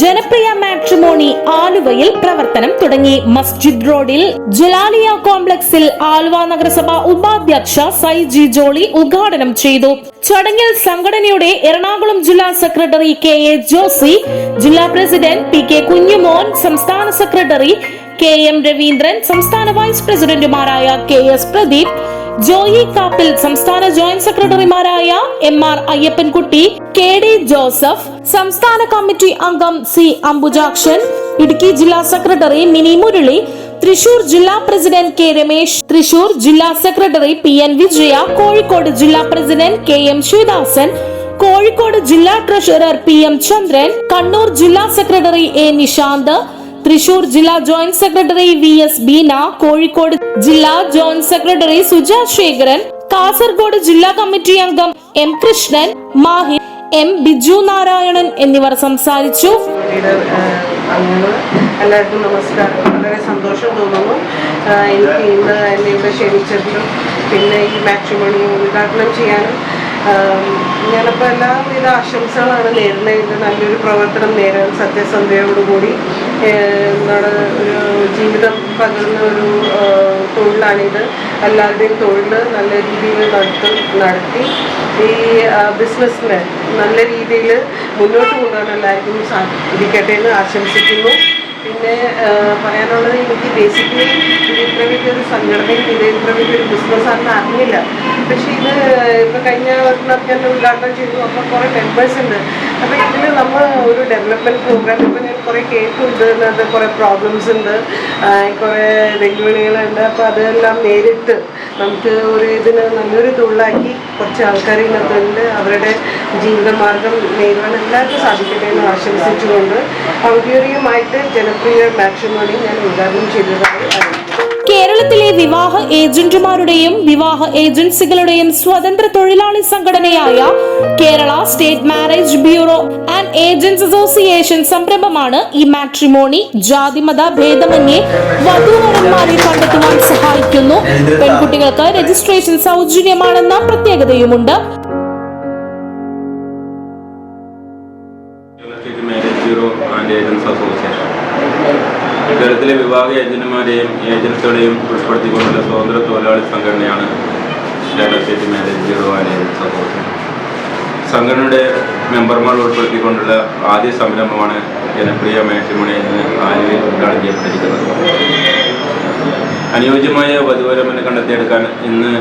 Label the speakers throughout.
Speaker 1: ജനപ്രിയ മാട്രിമോണി ആലുവയിൽ പ്രവർത്തനം തുടങ്ങി. മസ്ജിദ് റോഡിൽ ജലാലിയ കോംപ്ലക്സിൽ ആലുവ നഗരസഭ ഉപാധ്യക്ഷ സൈജി ജോളി ഉദ്ഘാടനം ചെയ്തു. ചടങ്ങിൽ സംഘടനയുടെ എറണാകുളം ജില്ലാ സെക്രട്ടറി കെ എ ജോസി ജില്ലാ പ്രസിഡന്റ് പി കെ കുഞ്ഞുമോൻ സംസ്ഥാന സെക്രട്ടറി കെ എം രവീന്ദ്രൻ സംസ്ഥാന വൈസ് പ്രസിഡന്റുമാരായ K S Pradeep Joy Kappil സംസ്ഥാന ജോയിന്റ് സെക്രട്ടറിമാരായ M R Ayyappankutty K D Joseph സംസ്ഥാന കമ്മിറ്റി അംഗം സി അംബുജാക്ഷൻ ഇടുക്കി ജില്ലാ സെക്രട്ടറി മിനി മുരളി തൃശൂർ ജില്ലാ പ്രസിഡന്റ് കെ രമേശ് തൃശൂർ ജില്ലാ secretary P N Vijaya Kozhikode ജില്ലാ president K M Sivadasan Kozhikode ജില്ലാ treasurer P M Chandran Kannur ജില്ലാ സെക്രട്ടറി എ നിശാന്ത് തൃശൂർ ജില്ലാ joint secretary V S Beena Kozhikode ജില്ലാ ജോയിന്റ് സെക്രട്ടറി സുജ ശേഖരൻ കാസർഗോഡ് ജില്ലാ കമ്മിറ്റി അംഗം എം കൃഷ്ണൻ മാഹി എം ബിജു നാരായണൻ എന്നിവർ സംസാരിച്ചു.
Speaker 2: എല്ലാവർക്കും നമസ്കാരം. വളരെ സന്തോഷം തോന്നുന്നു. എനിക്ക് ഇന്ന് എന്നെ ഇവിടെ ക്ഷണിച്ചതിലും പിന്നെ ഈ മാട്രിമോണി ഉദ്ഘാടനം ചെയ്യാനും ഞാനപ്പോൾ എല്ലാവിധ ആശംസകളാണ് നേരുന്നത്. നല്ലൊരു പ്രവർത്തനം നേരാൻ സത്യസന്ധയോടുകൂടി. എന്താണ് ഒരു ജീവിതം പകർന്ന ഒരു തൊഴിലാണിത്. എല്ലാവരുടെയും തൊഴിൽ നല്ല രീതിയിൽ നടത്തി നടത്തി. ഈ ബിസിനസ്സിനെ നല്ല രീതിയിൽ മുന്നോട്ട് കൊണ്ടുപോകാൻ എല്ലാവർക്കും സാധിക്കട്ടെ എന്ന് ആശംസിക്കുന്നു. പിന്നെ പറയാനുള്ളത് എനിക്ക് ബേസിക്കലി ഇത് ഇത്ര ഒരു സംഘടനയും ഇത് ഇത്ര വലിയൊരു ബിസിനസ്സാണെന്ന് അറിഞ്ഞില്ല. പക്ഷേ ഇത് ഇപ്പോൾ കഴിഞ്ഞ വർഷം ഞാൻ ഉദ്ഘാടനം ചെയ്തു. അപ്പോൾ കുറേ മെമ്പേഴ്സ് ഉണ്ട്. അപ്പോൾ ഇതിൽ നമ്മൾ ഒരു ഡെവലപ്മെന്റ് പ്രോഗ്രാം ഇപ്പൊ ഞാൻ കുറേ കേട്ടു ഇതിനകത്ത് കുറേ പ്രോബ്ലംസ് ഉണ്ട് കുറേ വെല്ലുവിളികളുണ്ട്. അപ്പോൾ അതെല്ലാം നേരിട്ട് നമുക്ക് ഒരു ഇതിന് നല്ലൊരു തൊഴിലാക്കി കുറച്ച് ആൾക്കാരെ ഇതിനകത്തുണ്ട് അവരുടെ ജീവിതമാർഗം നേരിടാൻ എല്ലാവർക്കും സാധിക്കട്ടെ എന്ന് ആശംസിച്ചുകൊണ്ട് ഔദ്യോഗികമായിട്ട് ജനപ്രിയ മാട്രിമോണി ഞാൻ ഉദ്ഘാടനം ചെയ്തതായി അറിയിക്കുന്നു
Speaker 1: കേരളത്തിലെ വിവാഹ ഏജന്റുമാരുടെയും വിവാഹ ഏജൻസികളുടെയും സ്വതന്ത്ര തൊഴിലാളി സംഘടനയായ Kerala state marriage bureau and agents association സംരംഭമാണ് ഈ മാട്രിമോണി ജാതിമത ഭേദമന്യേ വധുവരന്മാരെ കണ്ടെത്തുവാൻ സഹായിക്കുന്നു. പെൺകുട്ടികൾക്ക് രജിസ്ട്രേഷൻ സൗജന്യമാണെന്ന പ്രത്യേകതയുമുണ്ട്.
Speaker 3: കേരളത്തിലെ വിവാഹ ഏജന്റുമാരെയും ഏജൻസികളെയും ഉൾപ്പെടുത്തിക്കൊണ്ടുള്ള സ്വതന്ത്ര തൊഴിലാളി സംഘടനയാണ് സംഘടനയുടെ മെമ്പർമാർ ഉൾപ്പെടുത്തിക്കൊണ്ടുള്ള ആദ്യ സംരംഭമാണ് ജനപ്രിയ മാട്രിമോണി എന്ന് ആലുവയിൽ ഉദ്ഘാടനം ചെയ്യപ്പെട്ടിരിക്കുന്നത്. അനുയോജ്യമായ വധുവരമെന്ന് കണ്ടെത്തിയെടുക്കാൻ ഇന്ന്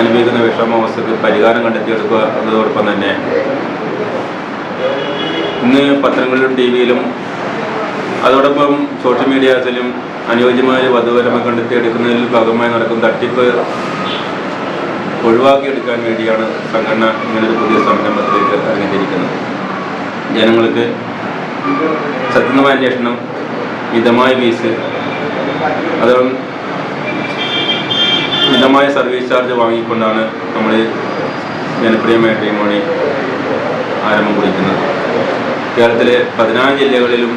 Speaker 3: അനുഭവിക്കുന്ന വിഷമാവസ്ഥക്ക് പരിഹാരം കണ്ടെത്തിയെടുക്കുക എന്നതോടൊപ്പം തന്നെ ഇന്ന് പത്രങ്ങളിലും ടി വിയിലും അതോടൊപ്പം സോഷ്യൽ മീഡിയാസിലും അനുയോജ്യമായ വധുവരമ കണ്ടെത്തിയെടുക്കുന്നതിൽ ഭാഗമായി നടക്കുന്ന തട്ടിപ്പ് ഒഴിവാക്കിയെടുക്കാൻ വേണ്ടിയാണ് സംഘടന ഇങ്ങനൊരു പുതിയ സംരംഭത്തിലേക്ക് ഇറങ്ങിത്തിരിക്കുന്നത് ജനങ്ങൾക്ക് സത്യമായ അന്വേഷണം മിതമായ ഫീസ് അതോടൊപ്പം മിതമായ സർവീസ് ചാർജ് വാങ്ങിക്കൊണ്ടാണ് നമ്മൾ ജനപ്രിയമായ മാട്രിമോണി ആരംഭം കുറിക്കുന്നത്. കേരളത്തിലെ പതിനാല് ജില്ലകളിലും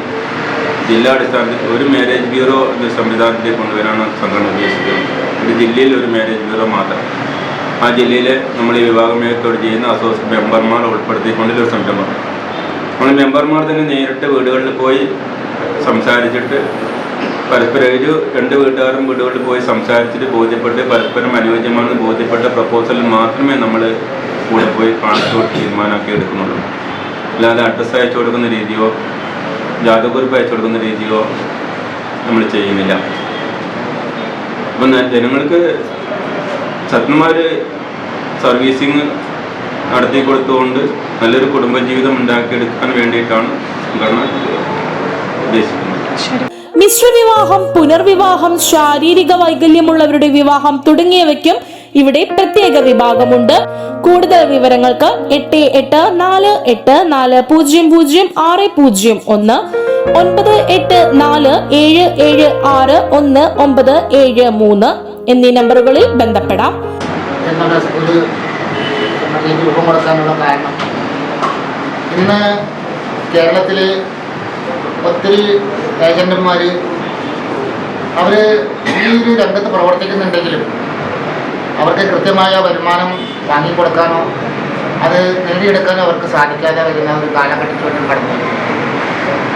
Speaker 3: ജില്ലാടിസ്ഥാനത്തിൽ ഒരു മാരേജ് ബ്യൂറോ എന്ന സംവിധാനത്തിലേക്ക് കൊണ്ടുവരാണ് സംഘടന ഉദ്ദേശിക്കുന്നത് ഒരു ജില്ലയിൽ ഒരു മാരേജ് ബ്യൂറോ മാത്രം. ആ ജില്ലയിൽ നമ്മൾ ഈ വിവാഹമേഖത്തോട് ചെയ്യുന്ന അസോസി മെമ്പർമാർ ഉൾപ്പെടുത്തിക്കൊണ്ടുള്ള സംരംഭം. നമ്മൾ മെമ്പർമാർ തന്നെ നേരിട്ട് വീടുകളിൽ പോയി സംസാരിച്ചിട്ട് പരസ്പരം ഒരു രണ്ട് വീട്ടുകാരും വീടുകളിൽ പോയി സംസാരിച്ചിട്ട് ബോധ്യപ്പെട്ട് പരസ്പരം അനുയോജ്യമാണെന്ന് ബോധ്യപ്പെട്ട പ്രപ്പോസലിൽ മാത്രമേ നമ്മൾ കൂടെ പോയി കാണിച്ചു തീരുമാനമാക്കി എടുക്കുന്നുള്ളൂ. അല്ലാതെ അഡ്രസ്സ് അയച്ചു കൊടുക്കുന്ന രീതിയോ ജാതകുറിപ്പ് അയച്ചു കൊടുക്കുന്ന രീതിയോ നമ്മൾ ചെയ്യുന്നില്ല. അപ്പം ജനങ്ങൾക്ക് സത്യന്മാർ സർവീസിങ് നടത്തി കൊടുത്തുകൊണ്ട് നല്ലൊരു കുടുംബജീവിതം ഉണ്ടാക്കിയെടുക്കാൻ വേണ്ടിയിട്ടാണ് സംഘടന ഉദ്ദേശിക്കുന്നത്.
Speaker 1: മിശ്രവിവാഹം പുനർവിവാഹം ശാരീരിക വൈകല്യമുള്ളവരുടെ വിവാഹം തുടങ്ങിയവയ്ക്കും ഇവിടെ പ്രത്യേക വിഭാഗമുണ്ട്. കൂടുതൽ വിവരങ്ങൾക്ക് എട്ട് എട്ട് നാല് എട്ട് നാല് പൂജ്യം പൂജ്യം ആറ് പൂജ്യം ഒന്ന് ഒൻപത് എട്ട് നാല് ഏഴ് ഏഴ് ആറ് ഒന്ന് ഒമ്പത് ഏഴ് മൂന്ന് എന്നീ നമ്പറുകളിൽ ബന്ധപ്പെടാം.
Speaker 4: രൂപം കൊടുക്കാനുള്ള കാരണം. ഇന്ന് കേരളത്തിൽ ഒത്തിരി ഏജന്റുമാർ അവർ ഈ ഒരു രംഗത്ത് പ്രവർത്തിക്കുന്നുണ്ടെങ്കിലും അവർക്ക് കൃത്യമായ വരുമാനം വാങ്ങിക്കൊടുക്കാനോ അത് നേടിയെടുക്കാനോ അവർക്ക് സാധിക്കാതെ വരുന്ന ഒരു കാലഘട്ടത്തിലോട്ട് കടന്നു.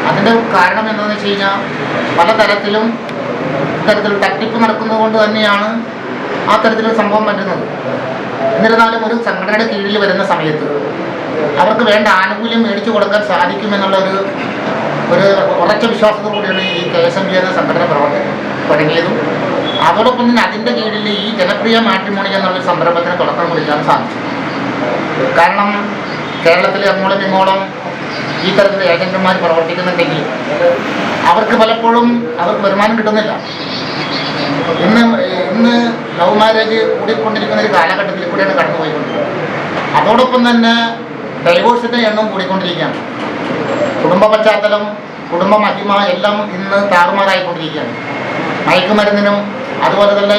Speaker 4: അതിന്റെ കാരണം എന്താണെന്ന് വെച്ച് കഴിഞ്ഞാൽ പലതരത്തിലും ഇത്തരത്തിൽ തട്ടിപ്പ് നടക്കുന്നത് കൊണ്ട് തന്നെയാണ് ആ തരത്തിൽ സംഭവം പറ്റുന്നത് എന്നിരുന്നാലും ഒരു സംഘടനയുടെ കീഴിൽ വരുന്ന സമയത്ത് അവർക്ക് വേണ്ട ആനുകൂല്യം മേടിച്ചു കൊടുക്കാൻ സാധിക്കുമെന്നുള്ള ഒരു ഒരു ഉറച്ച വിശ്വാസത്തോടുകൂടിയാണ് ഈ കെ എസ് എം ബി എന്ന സംഘടന പ്രവർത്തനം തുടങ്ങിയതും. അതോടൊപ്പം തന്നെ അതിന്റെ കീഴിൽ ഈ ജനപ്രിയ മാട്രിമോണി എന്നുള്ള സംരംഭത്തിന് തുടക്കം കുറിക്കാൻ സാധിച്ചു. കാരണം കേരളത്തിലെ അങ്ങോളം ഇങ്ങോളം ഈ തരത്തിലെ ഏജന്റുമാർ പ്രവർത്തിക്കുന്നുണ്ടെങ്കിൽ അവർക്ക് പലപ്പോഴും അവർക്ക് വരുമാനം കിട്ടുന്നില്ല. ഇന്ന് ഇന്ന് ലവ് മാരേജ് കൂടിക്കൊണ്ടിരിക്കുന്ന ഒരു കാലഘട്ടത്തിൽ കൂടിയാണ് കടന്നുപോയിക്കൊണ്ടിരിക്കുന്നത്. അതോടൊപ്പം തന്നെ ഡൈവോഴ്സിന്റെ എണ്ണം കൂടിക്കൊണ്ടിരിക്കുകയാണ്. കുടുംബ പശ്ചാത്തലം കുടുംബ മഹിമ എല്ലാം ഇന്ന് താറുമാറായിക്കൊണ്ടിരിക്കുകയാണ്. മയക്കുമരുന്നിനും അതുപോലെ തന്നെ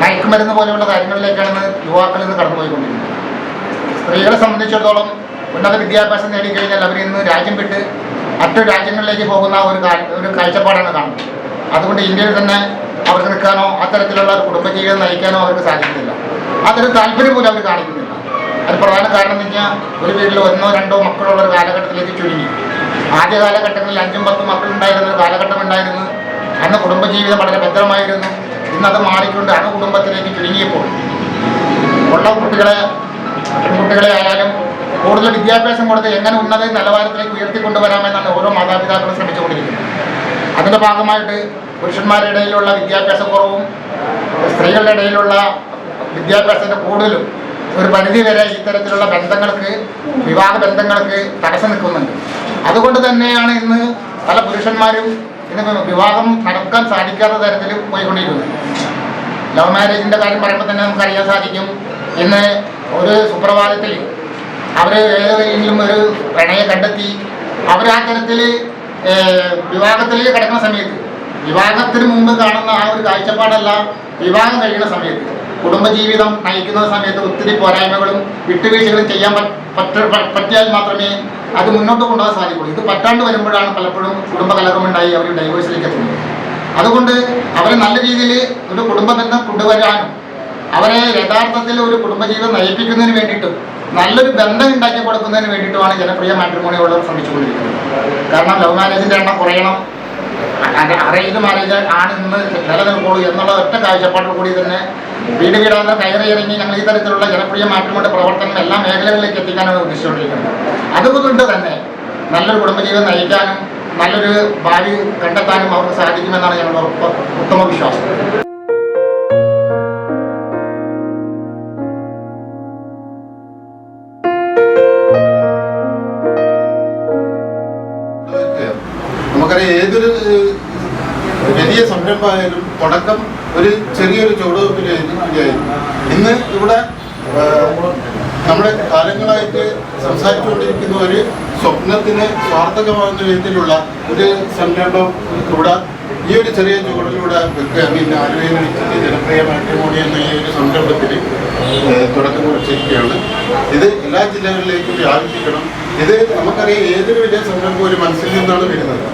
Speaker 4: മയക്കുമരുന്ന് പോലെയുള്ള കാര്യങ്ങളിലേക്കാണ് ഇന്ന് നിന്ന് കടന്നുപോയിക്കൊണ്ടിരിക്കുന്നത്. സ്ത്രീകളെ സംബന്ധിച്ചിടത്തോളം ഉന്നത വിദ്യാഭ്യാസം നേടിക്കഴിഞ്ഞാൽ അവർ ഇന്ന് രാജ്യം വിട്ട് മറ്റു രാജ്യങ്ങളിലേക്ക് പോകുന്ന ഒരു ഒരു കാഴ്ചപ്പാടാണ് കാണുന്നത്. അതുകൊണ്ട് ഇന്ത്യയിൽ തന്നെ അവർക്ക് നിൽക്കാനോ അത്തരത്തിലുള്ള കുടുംബജീവിതം നയിക്കാനോ അവർക്ക് സാധിക്കുന്നില്ല. അതൊരു താല്പര്യം പോലും അവർ കാണിക്കുന്നില്ല. അത് പ്രധാന കാരണം എന്ന് ഒരു വീട്ടിൽ ഒന്നോ രണ്ടോ മക്കളുള്ള ഒരു കാലഘട്ടത്തിലേക്ക് ചുരുങ്ങി. ആദ്യ കാലഘട്ടങ്ങളിൽ അഞ്ചും പത്തും മക്കളുണ്ടായിരുന്ന ഒരു കാലഘട്ടം ഉണ്ടായിരുന്നു. അന്ന് കുടുംബജീവിതം വളരെ ഭദ്രമായിരുന്നു ഇന്നത് മാറിക്കൊണ്ട് അണു കുടുംബത്തിലേക്ക് ചുരുങ്ങിയപ്പോൾ ഉള്ള കുട്ടികളെ പെൺകുട്ടികളെ ആയാലും കൂടുതൽ വിദ്യാഭ്യാസം കൊടുത്ത് എങ്ങനെ ഉന്നത നിലവാരത്തിലേക്ക് ഉയർത്തിക്കൊണ്ടുവരാമെന്നാണ് ഓരോ മാതാപിതാക്കളും ശ്രമിച്ചുകൊണ്ടിരിക്കുന്നത്. അതിന്റെ ഭാഗമായിട്ട് പുരുഷന്മാരുടെ ഇടയിലുള്ള വിദ്യാഭ്യാസ കുറവും സ്ത്രീകളുടെ ഇടയിലുള്ള വിദ്യാഭ്യാസത്തിന്റെ കൂടുതലും ഒരു പരിധി വരെ ഇത്തരത്തിലുള്ള ബന്ധങ്ങൾക്ക് വിവാഹ ബന്ധങ്ങൾക്ക് തടസ്സം നിൽക്കുന്നുണ്ട്. അതുകൊണ്ട് തന്നെയാണ് ഇന്ന് പല പുരുഷന്മാരും ഇന്ന് വിവാഹം നടക്കാൻ സാധിക്കാത്ത തരത്തിൽ പോയിക്കൊണ്ടിരിക്കുന്നത് ലവ് മാരേജിന്റെ കാര്യം പറയുമ്പോൾ തന്നെ നമുക്കറിയാൻ സാധിക്കും. ഇന്ന് ഒരു സുപ്രഭാതത്തിൽ അവർ ഏതെങ്കിലും ഒരു പ്രണയെ കണ്ടെത്തി അവർ ആ തരത്തിൽ വിവാഹത്തിലേക്ക് കിടക്കുന്ന സമയത്ത് വിവാഹത്തിന് മുമ്പ് കാണുന്ന ആ ഒരു കാഴ്ചപ്പാടല്ല വിവാഹം കഴിയുന്ന സമയത്ത്. കുടുംബജീവിതം നയിക്കുന്ന സമയത്ത് ഒത്തിരി പോരായ്മകളും വിട്ടുവീഴ്ചകളും ചെയ്യാൻ പറ്റ- പറ്റ- പറ്റിയാൽ മാത്രമേ അത് മുന്നോട്ട് കൊണ്ടുപോകാൻ സാധിക്കുള്ളൂ. ഇത് പറ്റാണ്ട് വരുമ്പോഴാണ് പലപ്പോഴും കുടുംബ കലഹമുണ്ടായി അവർ ഡൈവേഴ്സിലേക്ക് എത്തുന്നത്. അതുകൊണ്ട് അവരെ നല്ല രീതിയിൽ ഒരു കുടുംബ ബന്ധം കൊണ്ടുവരാനും അവരെ യഥാർത്ഥത്തിൽ ഒരു കുടുംബജീവിതം നയിപ്പിക്കുന്നതിന് വേണ്ടിയിട്ടും നല്ലൊരു ബന്ധം ഉണ്ടാക്കി കൊടുക്കുന്നതിന് വേണ്ടിയിട്ടുമാണ് ജനപ്രിയ മാട്രിമോണിയോട് ശ്രമിച്ചുകൊണ്ടിരിക്കുന്നത്. കാരണം ലവ് മാരേജിന്റെ എണ്ണം കുറയണം. അറേഞ്ച് മാരേജ് ആണ് ഇന്ന് നിലനിൽക്കുള്ളൂ എന്നുള്ള ഒറ്റ കാഴ്ചപ്പാടോട് കൂടി തന്നെ വീട് വീടാതെ കയറി ഇറങ്ങി ഞങ്ങൾ ഈ തരത്തിലുള്ള ജനപ്രിയ മാറ്റങ്ങളുടെ പ്രവർത്തനം എല്ലാ മേഖലകളിലേക്ക് എത്തിക്കാനാണ് ഉദ്ദേശിച്ചുകൊണ്ടിരിക്കുന്നത്. അതുകൊണ്ട് തന്നെ നല്ലൊരു കുടുംബജീവിതം നയിക്കാനും നല്ലൊരു ഭാവി കണ്ടെത്താനും അവർക്ക് സാധിക്കുമെന്നാണ് ഞങ്ങളുടെ ഉത്തമ വിശ്വാസം
Speaker 5: വലിയ സംരംഭമായാലും തുടക്കം ഒരു ചെറിയൊരു ചുവടുവെപ്പിലായിരുന്നു വേണ്ടിയായിരുന്നു ഇന്ന് ഇവിടെ നമ്മുടെ കാലങ്ങളായിട്ട് സംസാരിച്ചുകൊണ്ടിരിക്കുന്ന ഒരു സ്വപ്നത്തിന് സ്വാർത്ഥകമാകുന്ന വിധത്തിലുള്ള ഒരു സംരംഭം ഇവിടെ ഈ ഒരു ചെറിയ ചുവടിലൂടെ വെക്കുക പിന്നെ ആലുവയിൽ വെച്ചിട്ട് ജനപ്രിയ മാട്രിമോണി എന്ന ഈ ഒരു സംരംഭത്തിന് തുടക്കം കുറിച്ചിരിക്കുകയാണ് ഇത് എല്ലാ ജില്ലകളിലേക്കും വ്യാപിപ്പിക്കണം. ഇത് നമുക്കറിയാം ഏതൊരു വലിയ സംരംഭം ഒരു മനസ്സിൽ നിന്നാണ് വരുന്നത്.